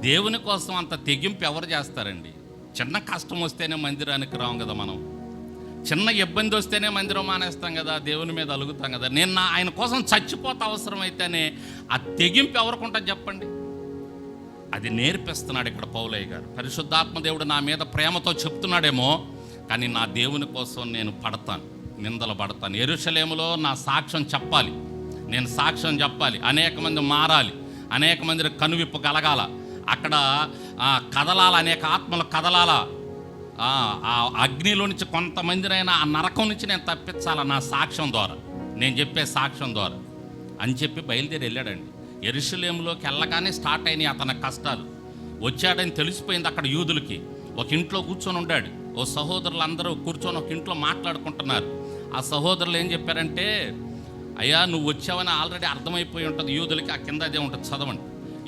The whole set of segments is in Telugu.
దేవుని కోసం అంత తెగింపు ఎవరు చేస్తారండి? చిన్న కష్టం వస్తేనే మందిరానికి రాం కదా మనం. చిన్న ఇబ్బంది వస్తేనే మందిరం మానేస్తాం కదా దేవుని మీద అలుగుతాం కదా. నేను నా ఆయన కోసం చచ్చిపోతే అవసరం అయితేనే ఆ తెగింపు ఎవరికి ఉంటుంది చెప్పండి? అది నేర్పిస్తున్నాడు ఇక్కడ పౌలయ్య గారు. పరిశుద్ధాత్మ దేవుడు నా మీద ప్రేమతో చెప్తున్నాడేమో కానీ నా దేవుని కోసం నేను పడతాను నిందలు పడతాను. ఎరుషలేములో నా సాక్ష్యం చెప్పాలి. నేను సాక్ష్యం చెప్పాలి. అనేక మంది మారాలి. అనేక మంది కనువిప్పు కలగాల. అక్కడ ఆ, కదలాల అనేక ఆత్మలు కదలాల. ఆ అగ్నిలో నుంచి కొంతమందినైనా ఆ నరకం నుంచి నేను తప్పించాల? నా సాక్ష్యం ద్వారా. నేను చెప్పే సాక్ష్యం ద్వారా. అని చెప్పి బయలుదేరి వెళ్ళాడండి. ఎరుషులేములోకి వెళ్ళగానే స్టార్ట్ అయినాయి అతని కష్టాలు. వచ్చాడని తెలిసిపోయింది అక్కడ యూదులకి. ఒక ఇంట్లో కూర్చొని ఉండాడు. ఓ సహోదరులు అందరూ కూర్చొని ఒక ఇంట్లో మాట్లాడుకుంటున్నారు. ఆ సహోదరులు ఏం చెప్పారంటే అయ్యా నువ్వు వచ్చావని ఆల్రెడీ అర్థమైపోయి ఉంటుంది. యూదులకి ఆ కింద అదే ఉంటుంది. చదవండి.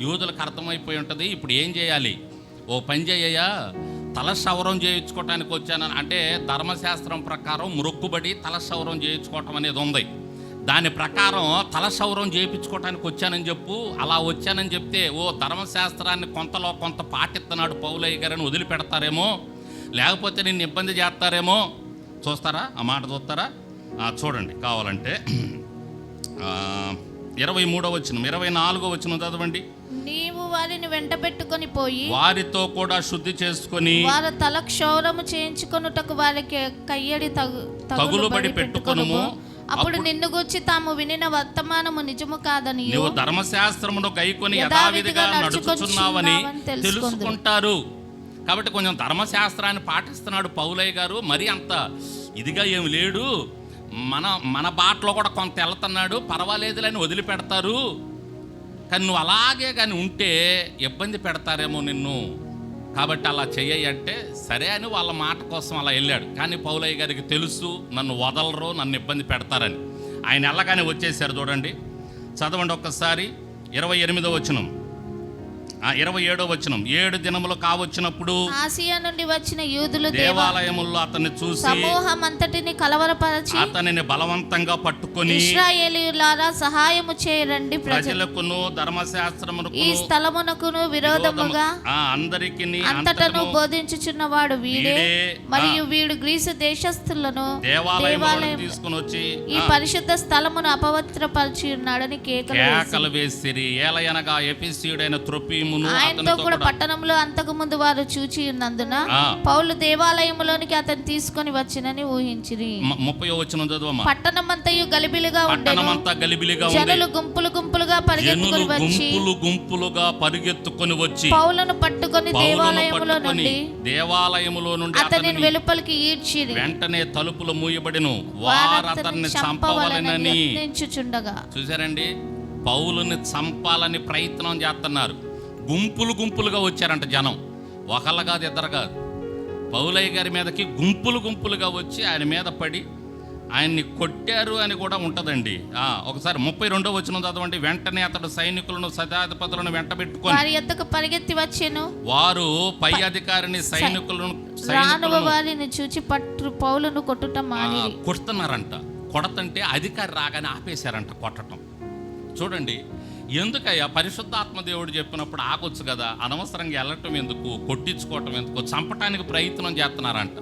యూదులకు అర్థమైపోయి ఉంటుంది. ఇప్పుడు ఏం చేయాలి? ఓ పని చేయ్యా తల సవరం చేయించుకోవటానికి వచ్చానని అంటే ధర్మశాస్త్రం ప్రకారం మొక్కుబడి తల సవరం చేయించుకోవటం అనేది ఉంది. దాని ప్రకారం తల సౌరం చేయించుకోవటానికి వచ్చానని చెప్పు. అలా వచ్చానని చెప్తే ఓ ధర్మశాస్త్రాన్ని కొంతలో కొంత పాటిస్తున్నాడు పౌలయ్య గారని వదిలిపెడతారేమో? లేకపోతే నిన్ను ఇబ్బంది చేస్తారేమో? చూస్తారా? ఆ మాట చూస్తారా? చూడండి కావాలంటే ఇరవై మూడో వచ్చిన ఇరవై నాలుగో వచ్చిన చదవండి. నీవు వారిని వెంట పెట్టుకొని పోయి వారితో కూడా శుద్ధి చేసుకొని వారి తల క్షౌరము చేయించుకొనుటకు వారికి కయ్యడి తగు తగులుబడి పెట్టుకొనుము. అప్పుడు నిన్ను గుర్చి తాము వినిన వర్తమానము నిజము కాదని నువ్వు ధర్మశాస్త్రమును గైకొని యథావిధిగా తెలుసుకొందురు. తెలుసుకుంటారు. కాబట్టి కొంచెం ధర్మశాస్త్రాన్ని పాటిస్తున్నాడు పౌలయ్య గారు. మరి అంత ఇదిగా ఏమి లేడు. మన మన బాటలో కూడా కొంత వెళ్తున్నాడు పర్వాలేదులని వదిలిపెడతారు. కానీ నువ్వు అలాగే కానీ ఉంటే ఇబ్బంది పెడతారేమో నిన్ను. కాబట్టి అలా చెయ్యి అంటే సరే అని వాళ్ళ మాట కోసం అలా వెళ్ళాడు. కానీ పౌలయ్య గారికి తెలుసు నన్ను వదలరు నన్ను ఇబ్బంది పెడతారని. ఆయన వెళ్ళగానే వచ్చేసారు చూడండి. చదవండి ఒక్కసారి ఇరవై ఎనిమిదో వచ్చినాం ఇరవై ఏడో వచనం. ఏడు దినములు కావచ్చినప్పుడు ఆసియా నుండి వచ్చిన యూదులు దేవ దేవాలయముల్లో అతన్ని చూసి సమూహం అంతటిని కలవరపరచి అతనిని బలవంతంగా పట్టుకొని ఇస్రాయేలీయులారా సహాయము చేయరండి ప్రజలు ప్రజలకును ధర్మశాస్త్రమునకు ఈ స్థలమునకును విరోధముగా అందరికి అంతటను బోధించుచున్నవాడు వీడే. వీడే, మరియు వీడు గ్రీసు దేశస్థులను దేవాలయం తీసుకుని వచ్చి ఈ పరిశుద్ధ స్థలమును అపవిత్రపరిచి ఉన్నాడని కేకలు వేసి కేకలు వేసిరి. ఏలయనగా ఎపిసీయుడైన త్రొపీమును ఆయనతో కూడా పట్టణంలో అంతకు ముందు వారు చూచి ఉన్నందున. పౌలు దేవాలయములోనికి అతను తీసుకొని వచ్చినని ఊహించిరి. ముప్పై వచ్చిన చదువమ్మ. పట్టణమంతయు గలిబిలిగా ఉండెను. గలిబిలిగా జనులు గుంపులు గుంపులుగా పరిగెత్తుకొని వచ్చి గుంపులు గుంపులుగా పరిగెత్తుకొని వచ్చి పౌలను పట్టుకొని దేవాలయములో నుండి దేవాలయములో నుండి అతనిని వెలుపలికి ఈడ్చిరి. వెంటనే తలుపులు మూయబడిను. వారు అతన్ని చంపవలనని చూసారండి పౌలుని చంపాలని ప్రయత్నం చేస్తున్నారు. గుంపులు గుంపులుగా వచ్చారంట జనం. ఒకళ్ళు కాదు ఇద్దరు కాదు. పౌలయ్య గారి మీదకి గుంపులు గుంపులుగా వచ్చి ఆయన మీద పడి ఆయన్ని కొట్టారు అని కూడా ఉంటుందండి. ఆ, ఒకసారి ముప్పై రెండో వచ్చిన చదవండి. వెంటనే అతడు సైనికులను సదాధిపతులను వెంట పెట్టుకొని వారి ఎద్దకు పరిగెత్తి వచ్చెను. వారు పై అధికారిని సైనికులను వారిని చూచి పట్టు పౌలను మానిరి కొడుతున్నారంట. కొడతంటే అధికారి రాగానే ఆపేశారంట కొట్టడం. చూడండి ఎందుకయ్యా? పరిశుద్ధాత్మ దేవుడు చెప్పినప్పుడు ఆగొచ్చు కదా? అనవసరంగా వెళ్ళటం ఎందుకు? కొట్టించుకోవటం ఎందుకు? చంపటానికి ప్రయత్నం చేస్తున్నారంట.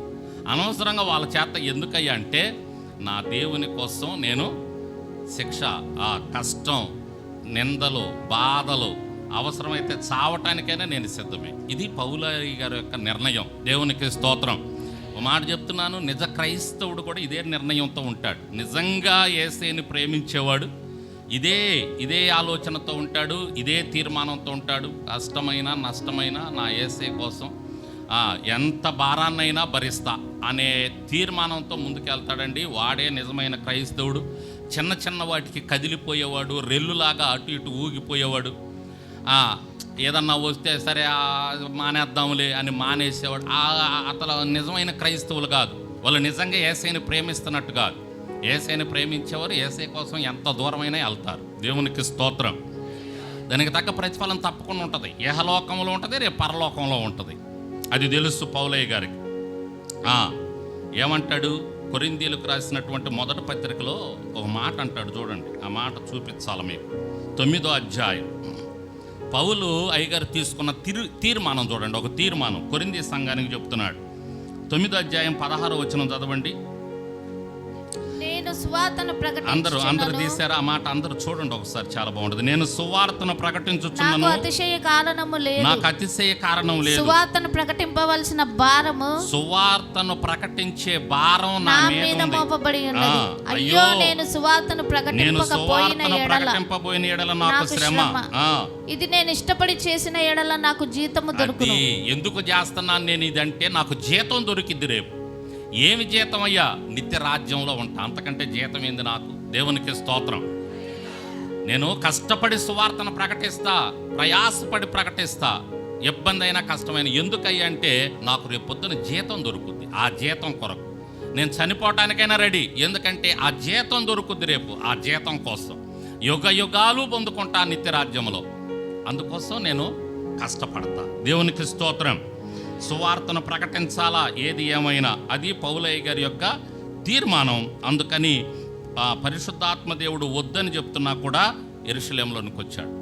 అనవసరంగా వాళ్ళ చేత ఎందుకయ్యా అంటే నా దేవుని కోసం నేను శిక్ష ఆ కష్టం నిందలు బాధలు అవసరమైతే చావటానికైనా నేను సిద్ధమే. ఇది పౌలయ్య గారి యొక్క నిర్ణయం. దేవునికి స్తోత్రం. ఒక మాట చెప్తున్నాను నిజ క్రైస్తవుడు కూడా ఇదే నిర్ణయంతో ఉంటాడు. నిజంగా ఏసేని ప్రేమించేవాడు ఇదే ఇదే ఆలోచనతో ఉంటాడు ఇదే తీర్మానంతో ఉంటాడు. కష్టమైన నష్టమైన నా ఏసే కోసం ఎంత భారాన్నైనా భరిస్తా అనే తీర్మానంతో ముందుకెళ్తాడండి. వాడే నిజమైన క్రైస్తవుడు. చిన్న చిన్న వాటికి కదిలిపోయేవాడు రెల్లులాగా అటు ఇటు ఊగిపోయేవాడు. ఏదన్నా వస్తే సరే మానేద్దాంలే అని మానేసేవాడు. ఆ, అతను నిజమైన క్రైస్తవులు కాదు. వాళ్ళు నిజంగా ఏసైని ప్రేమిస్తున్నట్టు కాదు. ఏసైని ప్రేమించేవారు ఏసై కోసం ఎంత దూరమైనా వెళ్తారు. దేవునికి స్తోత్రం. దానికి తగ్గ ప్రతిఫలం తప్పకుండా ఉంటుంది. ఏహలోకంలో ఉంటుంది రేపు పరలోకంలో ఉంటుంది. అది తెలుసు పౌలయ్య గారికి. ఏమంటాడు? కొరిందీలకు రాసినటువంటి మొదటి పత్రికలో ఒక మాట అంటాడు చూడండి. ఆ మాట చూపించాలి మీకు. తొమ్మిదో అధ్యాయం. పౌలు అయ్యగారు తీసుకున్న తీర్ తీర్మానం చూడండి. ఒక తీర్మానం. కొరింది సంఘానికి చెప్తున్నాడు. తొమ్మిదో అధ్యాయం పదహారు వచ్చిన చదవండి. నేను సువార్తను అందరూ అందరూ ప్రకటించుచున్నాను తీశారు? ఆ మాట అందరూ చూడండి ఒకసారి చాలా బాగుంటుంది. నేను సువార్తను నాకు ప్రకటించుచున్నాను అతిశయ కారణము లేదు. నాకు అతిశయ కారణం లేదు. సువార్తను ప్రకటింపవలసిన భారము సువార్తను ప్రకటించే భారం నా మీద మోపబడి ఉన్నది. అయ్యో! నేను సువార్తను ప్రకటింపకపోయిన ఎడల ప్రకటింపబోయిన ఎడల నాకు నాకు శ్రమ. ఇది నేను ఇష్టపడి చేసిన ఎడల నాకు జీతము దొరుకును. ఎందుకు చేస్తున్నాను నేను ఇదంటే నాకు జీతం దొరికిద్ది రేపు. ఏమి జీతం అయ్యా? నిత్య రాజ్యంలో ఉంటా. అంతకంటే జీతం ఏంది నాకు? దేవునికి స్తోత్రం. నేను కష్టపడి సువార్తను ప్రకటిస్తా ప్రయాసపడి ప్రకటిస్తా. ఇబ్బంది అయినా కష్టమైన ఎందుకయ్యా అంటే నాకు రేపు పొద్దున జీతం దొరుకుద్ది. ఆ జీతం కొరకు. నేను చనిపోవటానికైనా రెడీ. ఎందుకంటే ఆ జీతం దొరుకుద్ది రేపు. ఆ జీతం కోసం. యుగ యుగాలు పొందుకుంటా నిత్య రాజ్యంలో అందుకోసం నేను కష్టపడతా. దేవునికి స్తోత్రం. సువార్తను ప్రకటించాలా? ఏది ఏమైనా? అది పౌలయ్య గారి యొక్క తీర్మానం. అందుకని ఆ పరిశుద్ధాత్మ దేవుడు వద్దని చెప్తున్నా కూడా ఎరుషలేంలోనికి వచ్చాడు.